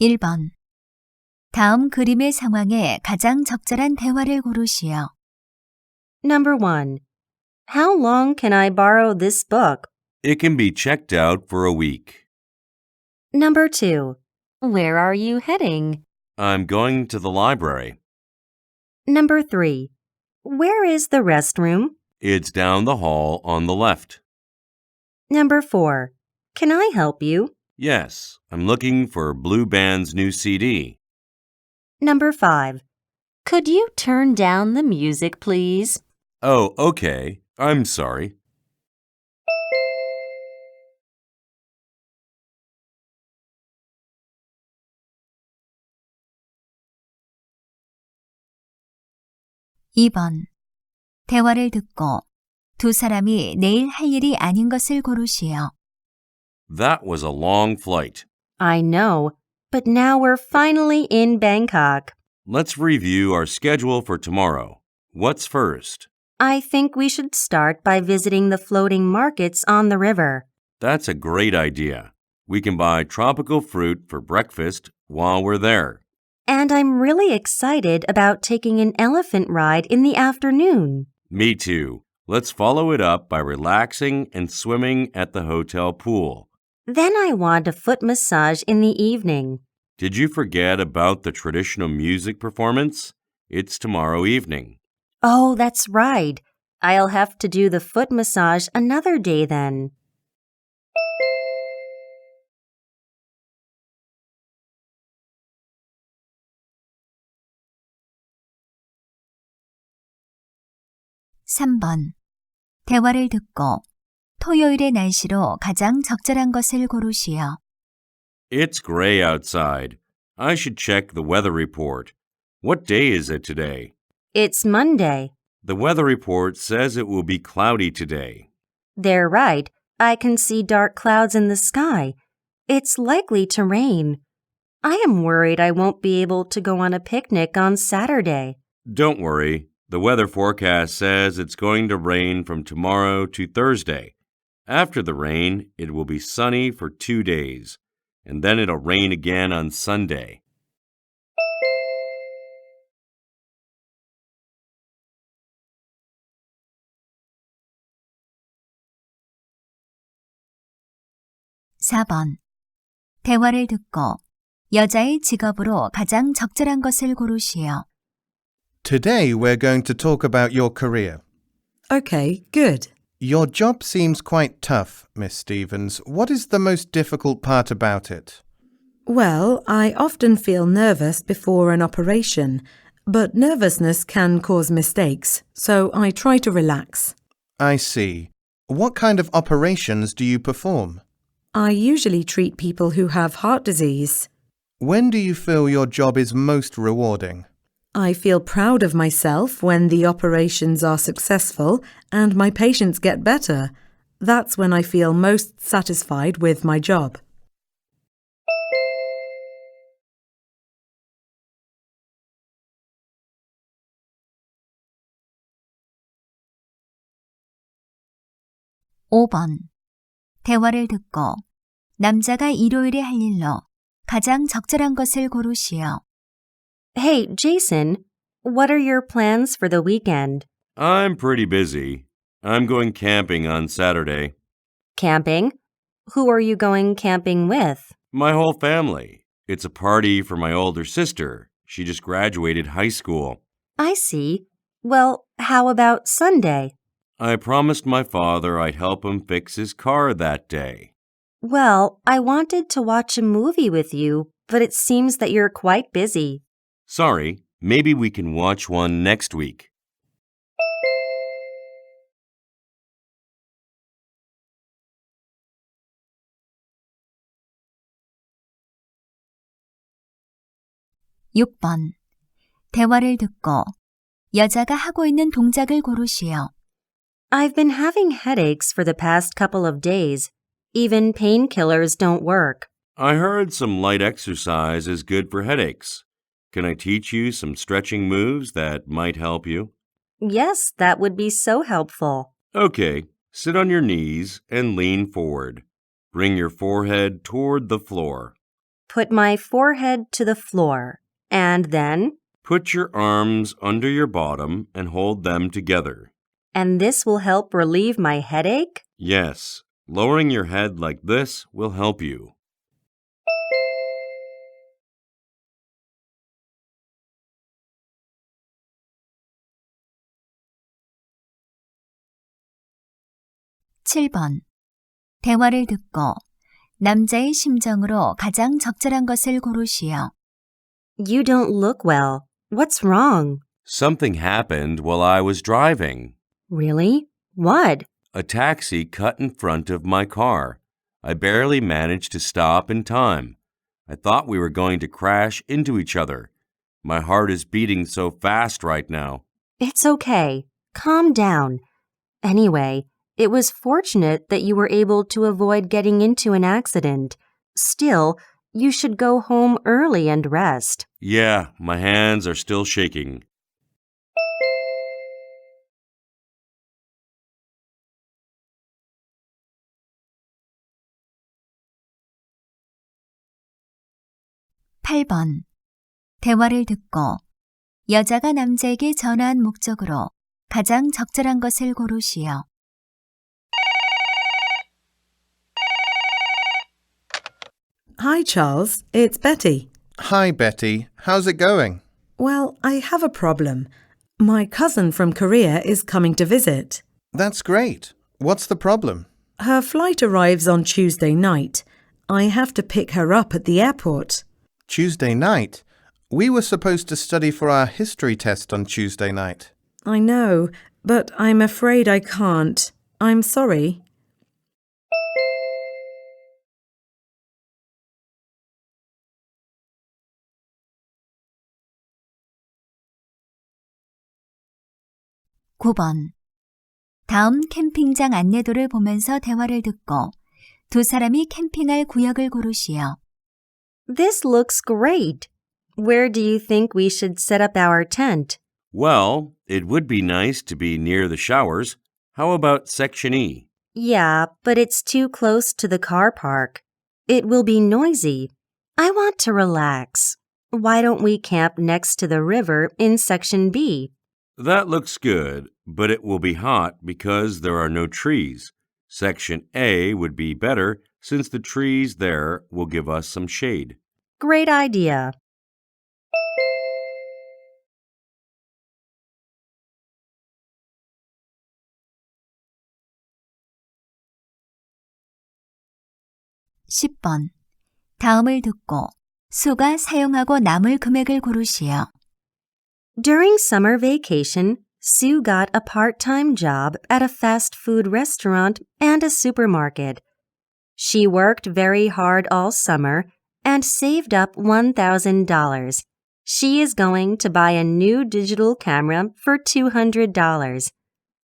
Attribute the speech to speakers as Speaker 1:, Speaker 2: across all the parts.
Speaker 1: 1번. 다음 그림의 상황에 가장 적절한 대화를 고르시오.
Speaker 2: Number 1. How long can I borrow this book?
Speaker 3: It can be checked out for a week.
Speaker 2: Number 2. Where are you heading?
Speaker 3: I'm going to the library.
Speaker 2: Number 3. Where is the restroom?
Speaker 3: It's down the hall on the left.
Speaker 2: Number 4. Can I help you?
Speaker 3: Yes, I'm looking for Blue Band's new CD.
Speaker 2: Number 5. Could you turn down the music, please?
Speaker 3: Oh, okay. I'm sorry.
Speaker 1: 이번 대화를 듣고 두 사람이 내일 할 일이 아닌 것을 고르시오.
Speaker 3: That was a long flight.
Speaker 2: I know, but now we're finally in Bangkok.
Speaker 3: Let's review our schedule for tomorrow. What's first?
Speaker 2: I think we should start by visiting the floating markets on the river.
Speaker 3: That's a great idea. We can buy tropical fruit for breakfast while we're there.
Speaker 2: And I'm really excited about taking an elephant ride in the afternoon.
Speaker 3: Me too. Let's follow it up by relaxing and swimming at the hotel pool.
Speaker 2: Then I want a foot massage in the evening.
Speaker 3: Did you forget about the traditional music performance? It's tomorrow evening.
Speaker 2: Oh, that's right. I'll have to do the foot massage another day then.
Speaker 1: 삼번 대화를 듣고 토요일의 날씨로 가장 적절한 것을 고르시오.
Speaker 3: It's gray outside. I should check the weather report. What day is it today?
Speaker 2: It's Monday.
Speaker 3: The weather report says it will be cloudy today.
Speaker 2: They're right. I can see dark clouds in the sky. It's likely to rain. I am worried I won't be able to go on a picnic on Saturday.
Speaker 3: Don't worry. The weather forecast says it's going to rain from tomorrow to Thursday. After the rain, it will be sunny for two days, and then it'll rain again on Sunday.
Speaker 1: 사번 대화를 듣고 여자의 직업으로 가장 적절한 것을 고르시오.
Speaker 4: Today we're going to talk about your career.
Speaker 5: Okay, good.
Speaker 4: Your job seems quite tough, Miss Stevens. What is the most difficult part about it?
Speaker 5: Well, I often feel nervous before an operation, but nervousness can cause mistakes, so I try to relax.
Speaker 4: I see. What kind of operations do you perform?
Speaker 5: I usually treat people who have heart disease.
Speaker 4: When do you feel your job is most rewarding?
Speaker 5: I feel proud of myself when the operations are successful and my patients get better. That's when I feel most satisfied with my job.
Speaker 1: 오번 대화를 듣고 남자가 일요일에 할 일로 가장 적절한 것을 고르시오.
Speaker 2: Hey, Jason, what are your plans for the weekend?
Speaker 3: I'm pretty busy. I'm going camping on Saturday.
Speaker 2: Camping? Who are you going camping with?
Speaker 3: My whole family. It's a party for my older sister. She just graduated high school.
Speaker 2: I see. Well, how about Sunday?
Speaker 3: I promised my father I'd help him fix his car that day.
Speaker 2: Well, I wanted to watch a movie with you, but it seems that you're quite busy.
Speaker 3: Sorry, maybe we can watch one next week.
Speaker 1: 육 번 대화를 듣고 여자가 하고 있는 동작을 고르시오.
Speaker 2: I've been having headaches for the past couple of days. Even painkillers don't work.
Speaker 3: I heard some light exercise is good for headaches. Can I teach you some stretching moves that might help you?
Speaker 2: Yes, that would be so helpful.
Speaker 3: Okay, sit on your knees and lean forward. Bring your forehead toward the floor.
Speaker 2: put my forehead to the floor, and then,
Speaker 3: Put your arms under your bottom and hold them together.
Speaker 2: and this will help relieve my headache?
Speaker 3: Yes, lowering your head like this will help you.
Speaker 1: 칠 번 대화를 듣고 남자의 심정으로 가장 적절한 것을 고르시오.
Speaker 2: You don't look well. What's wrong?
Speaker 3: Something happened while I was driving.
Speaker 2: Really? What?
Speaker 3: A taxi cut in front of my car. I barely managed to stop in time. I thought we were going to crash into each other. My heart is beating so fast right now.
Speaker 2: It's okay. Calm down. Anyway, it was fortunate that you were able to avoid getting into an accident. Still, you should go home early and rest.
Speaker 3: Yeah, my hands are still shaking.
Speaker 1: 팔 번 대화를 듣고 여자가 남자에게 전화한 목적으로 가장 적절한 것을 고르시오.
Speaker 5: Hi, Charles. It's Betty.
Speaker 4: Hi, Betty. How's it going?
Speaker 5: Well, I have a problem. My cousin from Korea is coming to visit.
Speaker 4: That's great. What's the problem?
Speaker 5: Her flight arrives on Tuesday night. I have to pick her up at the airport.
Speaker 4: Tuesday night. We were supposed to study for our history test on Tuesday night.
Speaker 5: I know, but I'm afraid I can't. I'm sorry.
Speaker 1: 구 번 다음 캠핑장 안내도를 보면서 대화를 듣고 두 사람이 캠핑할 구역을 고르시오.
Speaker 2: This looks great. Where do you think we should set up our tent?
Speaker 3: Well, it would be nice to be near the showers. How about Section E?
Speaker 2: Yeah, but it's too close to the car park. It will be noisy. I want to relax. Why don't we camp next to the river in Section B?
Speaker 3: That looks good, but it will be hot because there are no trees. Section A would be better since the trees there will give us some shade.
Speaker 2: Great idea.
Speaker 1: 십 번 다음을 듣고 수가 사용하고 남을 금액을 고르시오.
Speaker 2: During summer vacation, Sue got a part time job at a fast food restaurant and a supermarket. She worked very hard all summer and saved up $1,000. She is going to buy a new digital camera for $200.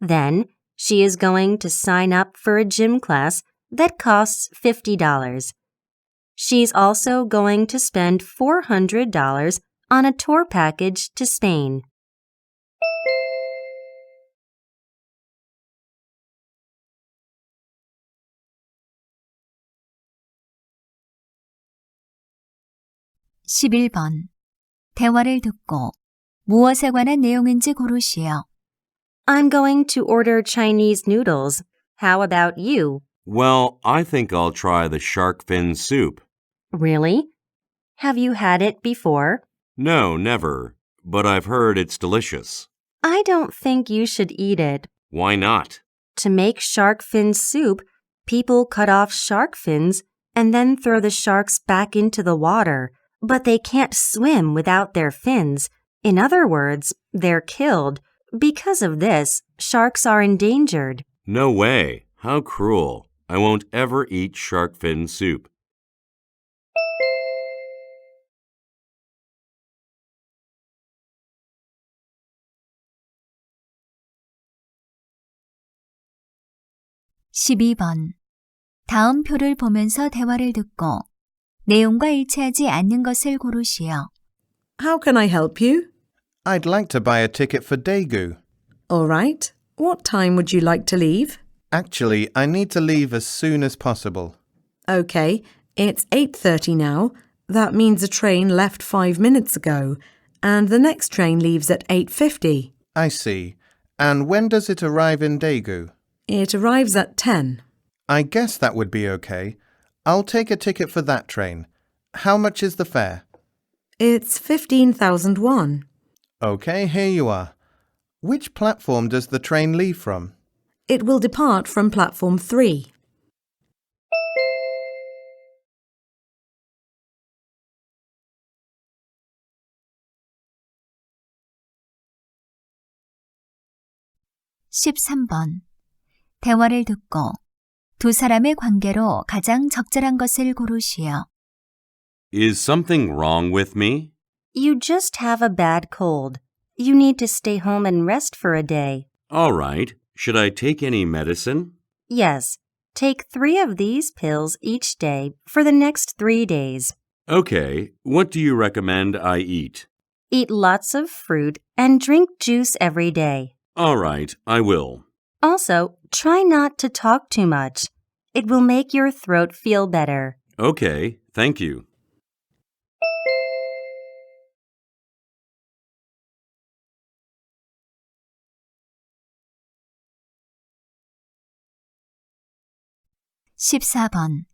Speaker 2: Then, she is going to sign up for a gym class that costs $50. She's also going to spend $400 on a tour package to Spain.
Speaker 1: 십일 번 대화를 듣고 무엇에 관한 내용인지 고르시오.
Speaker 2: I'm going to order Chinese noodles. How about you?
Speaker 3: Well, I think I'll try the shark fin soup.
Speaker 2: Really? Have you had it before?
Speaker 3: No, never. But I've heard it's delicious.
Speaker 2: I don't think you should eat it.
Speaker 3: Why not?
Speaker 2: To make shark fin soup, people cut off shark fins and then throw the sharks back into the water. But they can't swim without their fins. In other words, they're killed. Because of this, sharks are endangered.
Speaker 3: No way. How cruel. I won't ever eat shark fin soup.
Speaker 1: 십이 번 다음 표를 보면서 대화를 듣고 내용과 일치하지 않는 것을 고르시오.
Speaker 5: How can I help you?
Speaker 4: I'd like to buy a ticket for Daegu.
Speaker 5: All right. What time would you like to leave?
Speaker 4: Actually, I need to leave as soon as possible.
Speaker 5: Okay, it's 8:30 now. That means a train left five minutes ago, and the next train leaves at 8.50.
Speaker 4: I see. And when does it arrive in Daegu?
Speaker 5: It arrives at 10.
Speaker 4: I guess that would be okay. I'll take a ticket for that train. How much is the fare?
Speaker 5: It's 15,001.
Speaker 4: Okay, here you are. Which platform does the train leave from?
Speaker 5: It will depart from platform 3.
Speaker 1: (13번) 대화를 듣고 두 사람의 관계로 가장 적절한 것을 고르시오.
Speaker 3: Is something wrong with me?
Speaker 2: You just have a bad cold. You need to stay home and rest for a day.
Speaker 3: All right. Should I take any medicine?
Speaker 2: Yes, take three of these pills each day for the next three days.
Speaker 3: Okay. What do you recommend I eat?
Speaker 2: Eat lots of fruit and drink juice every day.
Speaker 3: All right, I will.
Speaker 2: Also, try not to talk too much. It will make your throat feel better.
Speaker 3: Okay, thank you.
Speaker 1: 십사 번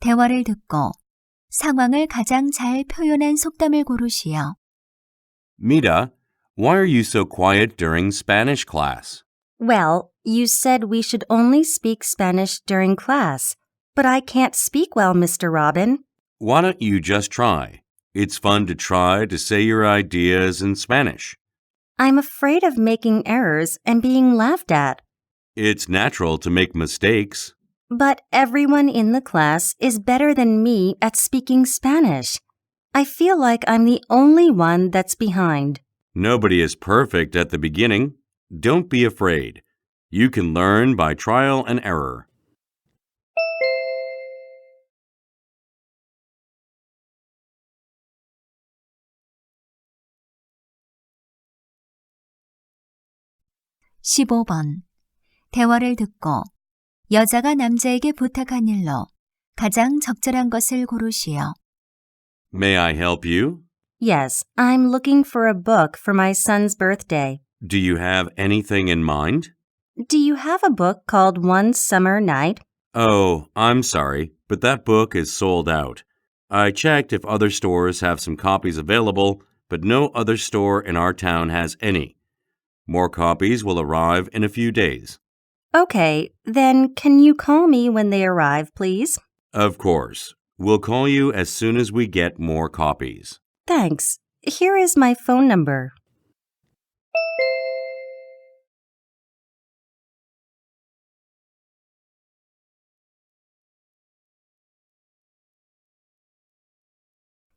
Speaker 1: 대화를 듣고 상황을 가장 잘 표현한 속담을 고르시오.
Speaker 3: Mita, why are you so quiet during Spanish class?
Speaker 2: Well, you said we should only speak Spanish during class, but I can't speak well, Mr. Robin.
Speaker 3: Why don't you just try? It's fun to try to say your ideas in Spanish.
Speaker 2: I'm afraid of making errors and being laughed at.
Speaker 3: It's natural to make mistakes.
Speaker 2: But everyone in the class is better than me at speaking Spanish. I feel like I'm the only one that's behind.
Speaker 3: Nobody is perfect at the beginning. Don't be afraid. You can learn by trial and error.
Speaker 1: 십오 번 대화를 듣고 여자가 남자에게 부탁한 일로 가장 적절한 것을 고르시오.
Speaker 3: May I help you?
Speaker 2: Yes, I'm looking for a book for my son's birthday.
Speaker 3: Do you have anything in mind?
Speaker 2: Do you have a book called One Summer Night?
Speaker 3: Oh, I'm sorry, but that book is sold out. I checked if other stores have some copies available, but no other store in our town has any. More copies will arrive in a few days.
Speaker 2: Okay, then can you call me when they arrive, please?
Speaker 3: Of course. We'll call you as soon as we get more copies.
Speaker 2: Thanks. Here is my phone number.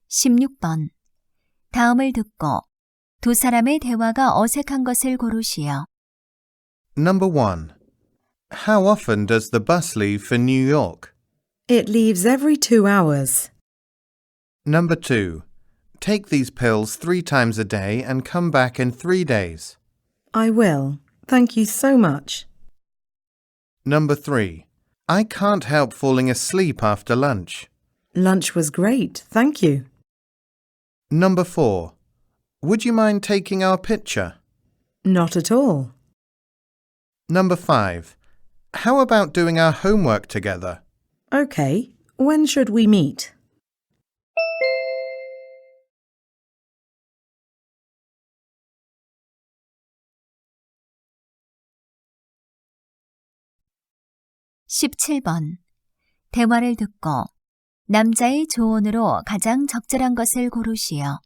Speaker 1: 십육 번 다음을 듣고 두 사람의 대화가 어색한 것을 고르시오.
Speaker 4: Number 1. How often does the bus leave for New York?
Speaker 5: It leaves every two hours.
Speaker 4: Number 2. Take these pills three times a day and come back in three days.
Speaker 5: I will. Thank you so much.
Speaker 4: Number 3. I can't help falling asleep after lunch.
Speaker 5: Lunch was great. Thank you.
Speaker 4: Number 4. Would you mind taking our picture?
Speaker 5: Not at all.
Speaker 4: Number 5. How about doing our homework together?
Speaker 5: OK. When should we meet?
Speaker 1: 십칠 번 대화를 듣고 남자의 조언으로 가장 적절한 것을 고르시오.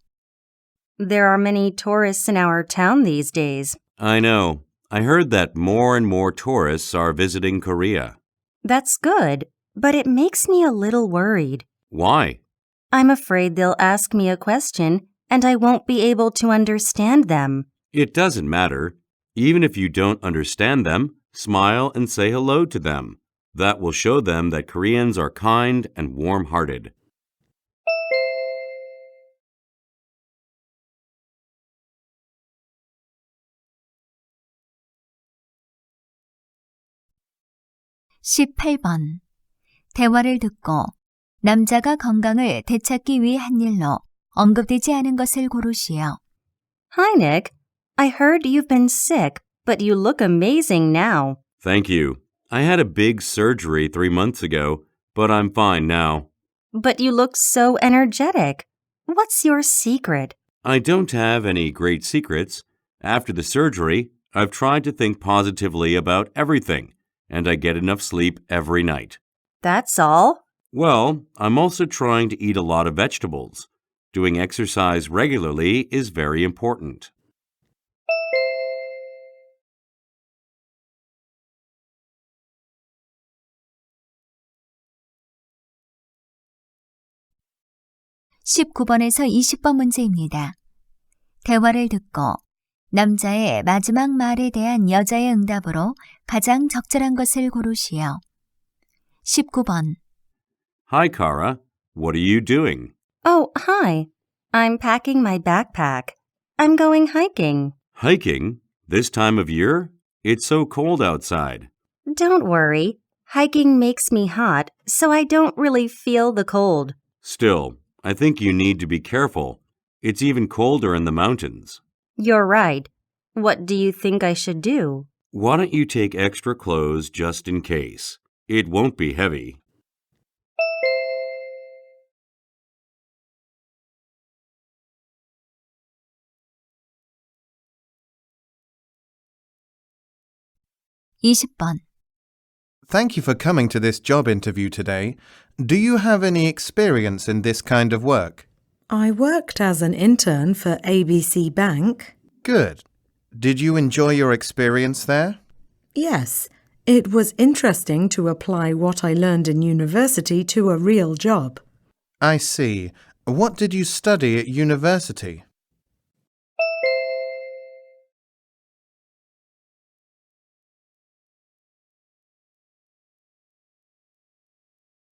Speaker 2: There are many tourists in our town these days.
Speaker 3: I know. I heard that more and more tourists are visiting Korea.
Speaker 2: That's good, but it makes me a little worried.
Speaker 3: Why?
Speaker 2: I'm afraid they'll ask me a question and I won't be able to understand them.
Speaker 3: It doesn't matter. Even if you don't understand them, smile and say hello to them. That will show them that Koreans are kind and warm hearted.
Speaker 1: 십팔 번 대화를 듣고 남자가 건강을 되찾기 위한 일로 언급되지 않은 것을 고르시오.
Speaker 2: Hi, Nick. I heard you've been sick, but you look amazing now.
Speaker 3: Thank you. I had a big surgery three months ago, but I'm fine now.
Speaker 2: But you look so energetic. What's your secret?
Speaker 3: I don't have any great secrets. After the surgery, I've tried to think positively about everything, and I get enough sleep every night.
Speaker 2: That's all?
Speaker 3: Well, I'm also trying to eat a lot of vegetables. Doing exercise regularly is very important.
Speaker 1: 십구 번에서 20번 문제입니다. 대화를 듣고 남자의 마지막 말에 대한 여자의 응답으로 가장 적절한 것을 고르시오. 19번.
Speaker 3: Hi, Kara. What are you doing?
Speaker 2: Oh, hi. I'm packing my backpack. I'm going hiking.
Speaker 3: Hiking? This time of year? It's so cold outside.
Speaker 2: Don't worry. Hiking makes me hot, so I don't really feel the cold.
Speaker 3: Still, I think you need to be careful. It's even colder in the mountains.
Speaker 2: You're right. What do you think I should do?
Speaker 3: Why don't you take extra clothes just in case? It won't be heavy.
Speaker 1: (20번)
Speaker 4: Thank you for coming to this job interview today. Do you have any experience in this kind of work?
Speaker 5: I worked as an intern for ABC Bank.
Speaker 4: Good. Did you enjoy your experience there?
Speaker 5: Yes, it was interesting to apply what I learned in university to a real job.
Speaker 4: I see. What did you study at university?